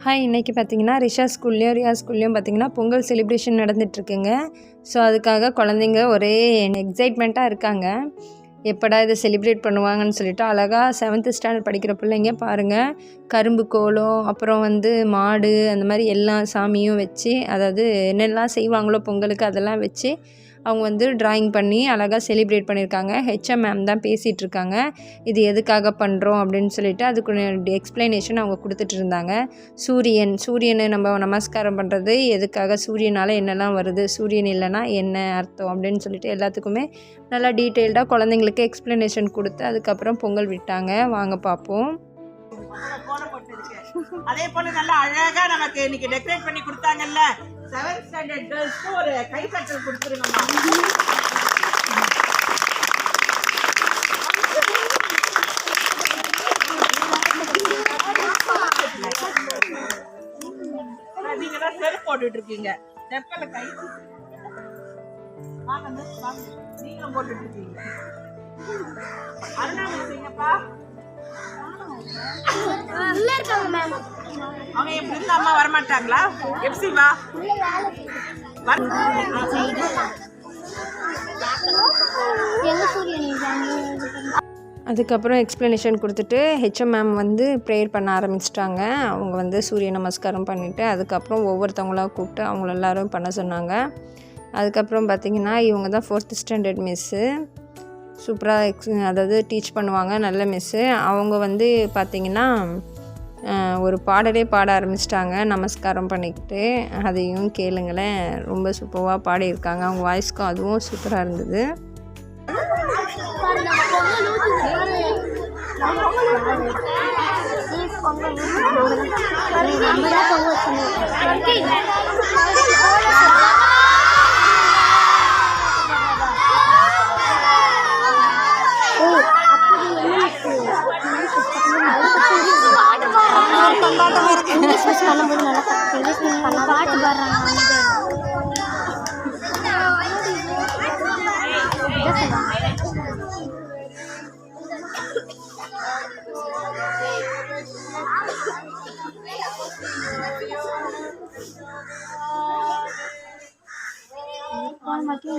Hi இன்றைக்கி பார்த்தீங்கன்னா ரிஷா ஸ்கூல்லையும் ரியா ஸ்கூல்லையும் பார்த்தீங்கன்னா பொங்கல் செலிப்ரேஷன் நடந்துகிட்ருக்குங்க ஸோ அதுக்காக குழந்தைங்க ஒரே எக்ஸைட்மெண்ட்டாக இருக்காங்க. எப்படா இதை செலிப்ரேட் பண்ணுவாங்கன்னு சொல்லிட்டு அழகாக செவன்த்து ஸ்டாண்டர்ட் படிக்கிற பிள்ளைங்க பாருங்கள் கரும்பு கோலம் அப்புறம் வந்து மாடு அந்த மாதிரி எல்லா சாமியும் வச்சு அதாவது என்னெல்லாம் செய்வாங்களோ பொங்கலுக்கு அதெல்லாம் வச்சு அவங்க வந்து ட்ராயிங் பண்ணி அழகாக செலிப்ரேட் பண்ணியிருக்காங்க. ஹெச்எம் மேம் தான் பேசிகிட்டு இருக்காங்க இது எதுக்காக பண்ணுறோம் அப்படின்னு சொல்லிட்டு அதுக்கு எக்ஸ்ப்ளனேஷன் அவங்க கொடுத்துட்டு இருந்தாங்க சூரியன் சூரியனை நம்ம நமஸ்காரம் பண்ணுறது எதுக்காக சூரியனால் என்னெல்லாம் வருது சூரியன் இல்லைன்னா என்ன அர்த்தம் அப்படின்னு சொல்லிட்டு எல்லாத்துக்குமே நல்லா டீட்டெயில்டாக குழந்தைங்களுக்கு எக்ஸ்ப்ளனேஷன் கொடுத்து அதுக்கப்புறம் பொங்கல் விட்டாங்க. வாங்க பார்ப்போம். அதே போல நல்லா அழகா நமக்கு இன்னைக்கு டெக்கரேட் பண்ணி கொடுத்தாங்கல்ல செவன்த் ஸ்டாண்டர்ட் கேர்ள்ஸ்க்கு ஒரு கைத்தட்டல் கொடுத்துருங்க நீங்க தான் செருப்பு போட்டுட்டு இருக்கீங்க செப்பல கை வாங்க miss, வாங்க. நீங்களும் போட்டுட்டு இருக்கீங்க அருணா மிஸ் எங்கப்பா உள்ள இருக்காங்க மேம் அவங்க எப்படி அம்மா வரமாட்டாங்களா? எப்சி வா அதுக்கப்புறம் எக்ஸ்ப்ளனேஷன் கொடுத்துட்டு ஹெச்எம் மேம் வந்து ப்ரேயர் பண்ண ஆரம்பிச்சிட்டாங்க. அவங்க வந்து சூரிய நமஸ்காரம் பண்ணிவிட்டு அதுக்கப்புறம் ஒவ்வொருத்தவங்களா கூப்பிட்டு அவங்கள எல்லாரும் பண்ண சொன்னாங்க. அதுக்கப்புறம் பார்த்திங்கன்னா இவங்க தான் ஃபோர்த்து ஸ்டாண்டர்ட் மிஸ்ஸு சூப்பராக எக்ஸ் அதாவது டீச் பண்ணுவாங்க நல்ல மிஸ்ஸு அவங்க வந்து பார்த்திங்கன்னா ஒரு பாடலே பாட ஆரம்பிச்சிட்டாங்க. நமஸ்காரம் பண்ணிக்கிட்டு அதையும் கேளுங்களேன். ரொம்ப சூப்பராக பாடியிருக்காங்க. அவங்க வாய்ஸ்க்கும் அதுவும் சூப்பராக இருந்தது. பண்ணும்போது நல்லா பாட்டு பாடுறாங்க. மட்டும்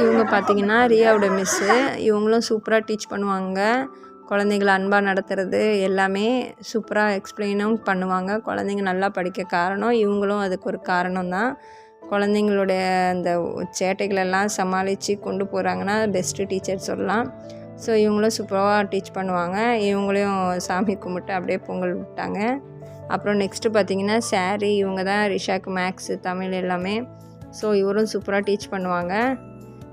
இவங்க பார்த்தீங்கன்னா ரியாவோட மிஸ்ஸு இவங்களும் சூப்பராக டீச் பண்ணுவாங்க. குழந்தைங்கள அன்பாக நடத்துறது எல்லாமே சூப்பராக எக்ஸ்பிளைனும் பண்ணுவாங்க. குழந்தைங்க நல்லா படிக்க காரணம் இவங்களும் அதுக்கு ஒரு காரணம் தான் குழந்தைங்களோட அந்த சேட்டைகளெல்லாம் சமாளித்து கொண்டு போகிறாங்கன்னா பெஸ்ட்டு டீச்சர் சொல்லலாம். ஸோ இவங்களும் சூப்பராக டீச் பண்ணுவாங்க. இவங்களையும் சாமி கும்பிட்டு அப்படியே பொங்கல் விட்டாங்க. அப்புறம் நெக்ஸ்ட்டு பார்த்தீங்கன்னா சாரி இவங்க தான் ரிஷாக்கு மேக்ஸு தமிழ் எல்லாமே. ஸோ இவரும் சூப்பராக டீச் பண்ணுவாங்க.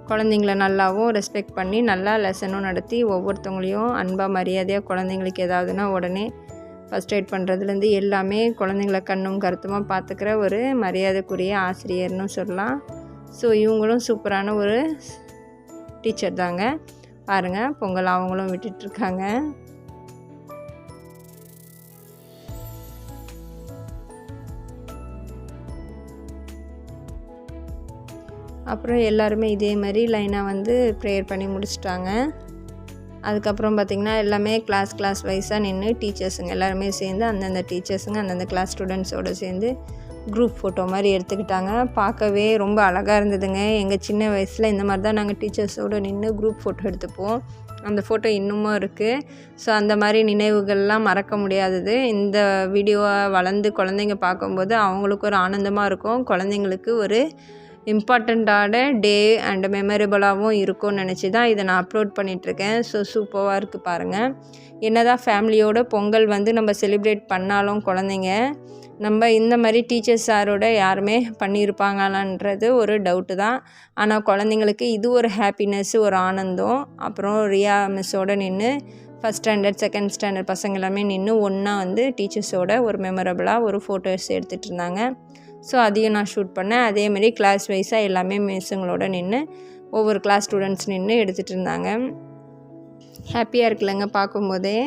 குழந்தைங்கள நல்லாவும் ரெஸ்பெக்ட் பண்ணி நல்லா லெசனும் நடத்தி ஒவ்வொருத்தவங்களையும் அன்பாக மரியாதையாக குழந்தைங்களுக்கு ஏதாவதுன்னா உடனே ஃபஸ்ட் எய்ட் பண்ணுறதுலேருந்து எல்லாமே குழந்தைங்கள கண்ணும் கருத்துமாக பார்த்துக்கிற ஒரு மரியாதைக்குரிய ஆசிரியர்னு சொல்லலாம். ஸோ இவங்களும் சூப்பரான ஒரு டீச்சர் தாங்க. பாருங்கள் பொங்கல் அவங்களும் விட்டுட்ருக்காங்க. அப்புறம் எல்லாருமே இதே மாதிரி லைனாக வந்து ப்ரேயர் பண்ணி முடிச்சிட்டாங்க. அதுக்கப்புறம் பார்த்திங்கன்னா எல்லாமே கிளாஸ் கிளாஸ் வைஸாக நின்று டீச்சர்ஸுங்க எல்லாருமே சேர்ந்து அந்தந்த டீச்சர்ஸுங்க அந்தந்த கிளாஸ் ஸ்டூடெண்ட்ஸோடு சேர்ந்து குரூப் ஃபோட்டோ மாதிரி எடுத்துக்கிட்டாங்க. பார்க்கவே ரொம்ப அழகாக இருந்ததுங்க. எங்கள் சின்ன வயசில் இந்த மாதிரி தான் நாங்கள் டீச்சர்ஸோடு நின்று குரூப் ஃபோட்டோ எடுத்துப்போம். அந்த ஃபோட்டோ இன்னமும் இருக்குது ஸோ அந்த மாதிரி நினைவுகள்லாம் மறக்க முடியாதது. இந்த வீடியோவை வளர்ந்து குழந்தைங்க பார்க்கும்போது அவங்களுக்கு ஒரு ஆனந்தமாக இருக்கும். குழந்தைங்களுக்கு ஒரு இம்பார்ட்டண்ட்டான டே அண்ட் மெமரபிளாகவும் இருக்கும்னு நினச்சி தான் இதை நான் அப்லோட் பண்ணிகிட்ருக்கேன் ஸோ சூப்பராக இருக்குது பாருங்கள் என்னதான் ஃபேமிலியோட பொங்கல் வந்து நம்ம செலிப்ரேட் பண்ணாலும் குழந்தைங்க நம்ம இந்த மாதிரி டீச்சர்ஸ் சாரோட யாருமே பண்ணியிருப்பாங்களான்றது ஒரு டவுட்டு தான். ஆனால் குழந்தைங்களுக்கு இது ஒரு ஹாப்பினஸ் ஒரு ஆனந்தம். அப்புறம் ரியா மிஸ்ஸோடு நின்று ஃபஸ்ட் ஸ்டாண்டர்ட் செகண்ட் ஸ்டாண்டர்ட் பசங்க எல்லாமே நின்று ஒன்றா வந்து டீச்சர்ஸோட ஒரு மெமரபிளாக ஒரு ஃபோட்டோஸ் எடுத்துகிட்டு இருந்தாங்க. ஸோ அதையும் நான் ஷூட் பண்ணேன். அதேமாரி கிளாஸ் வைஸாக எல்லாமே மிஸ்ஸுங்களோட நின்று ஒவ்வொரு கிளாஸ் ஸ்டூடெண்ட்ஸ் நின்று எடுத்துகிட்டு இருந்தாங்க. ஹாப்பியாக இருக்குல்லங்க பார்க்கும்போதே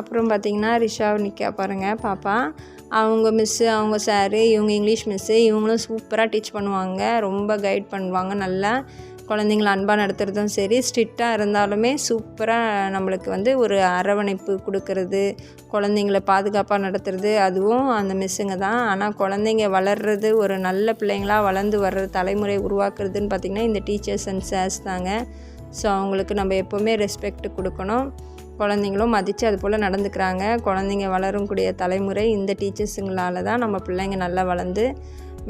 அப்புறம் பார்த்திங்கன்னா ரிஷா நிற்கா பாருங்கள் பாப்பா. அவங்க மிஸ்ஸு அவங்க சாரு இவங்க இங்கிலீஷ் மிஸ்ஸு இவங்களும் சூப்பராக டீச் பண்ணுவாங்க. ரொம்ப கைட் பண்ணுவாங்க. நல்லா குழந்தைங்கள அன்பாக நடத்துகிறதும் சரி ஸ்ட்ரிக்டாக இருந்தாலுமே சூப்பராக நம்மளுக்கு வந்து ஒரு அரவணைப்பு கொடுக்கறது குழந்தைங்கள பாதுகாப்பாக நடத்துறது அதுவும் அந்த மிஸ்ஸுங்க தான். ஆனால் குழந்தைங்க வளர்றது ஒரு நல்ல பிள்ளைங்களாக வளர்ந்து வர்ற தலைமுறை உருவாக்குறதுன்னு பார்த்திங்கன்னா இந்த டீச்சர்ஸ் அண்ட் சார்ஸ் தாங்க. ஸோ அவங்களுக்கு நம்ம எப்போவுமே ரெஸ்பெக்ட் கொடுக்கணும். குழந்தைங்களும் மதித்து அது போல் நடந்துக்கிறாங்க. குழந்தைங்க வளரக்கூடிய தலைமுறை இந்த டீச்சர்ஸுங்களால தான் நம்ம பிள்ளைங்க நல்லா வளர்ந்து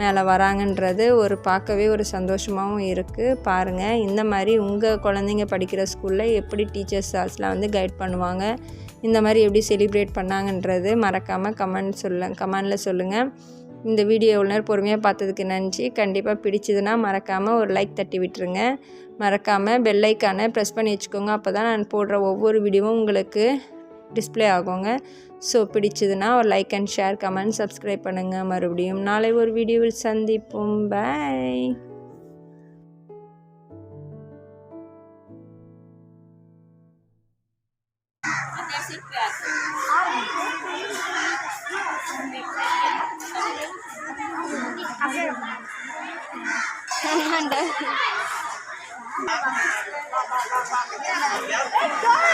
மேலே வராங்கன்றது ஒரு பார்க்கவே ஒரு சந்தோஷமாகவும் இருக்குது பாருங்கள் இந்த மாதிரி உங்கள் குழந்தைங்க படிக்கிற ஸ்கூலில் எப்படி டீச்சர்ஸ் சார்ஸ்லாம் வந்து கைட் பண்ணுவாங்க? இந்த மாதிரி எப்படி செலிப்ரேட் பண்ணாங்கன்றது மறக்காமல் கமெண்ட் சொல்ல கமெண்டில் சொல்லுங்கள் இந்த வீடியோ எவ்வளோ நேரம் பொறுமையாக பார்த்ததுக்கு நன்றி. கண்டிப்பாக பிடிச்சதுன்னா மறக்காமல் ஒரு லைக் தட்டி விட்டுருங்க. மறக்காமல் பெல்லைக்கானை ப்ரெஸ் பண்ணி வச்சுக்கோங்க. அப்போ தான் நான் போடுற ஒவ்வொரு வீடியோவும் உங்களுக்கு டிஸ்ப்ளே ஆகுங்க. ஸோ பிடிச்சதுன்னா ஒரு like and share comment subscribe பண்ணுங்கள் மறுபடியும் நாளை ஒரு வீடியோவில் சந்திப்போம். பாய் Paketnya.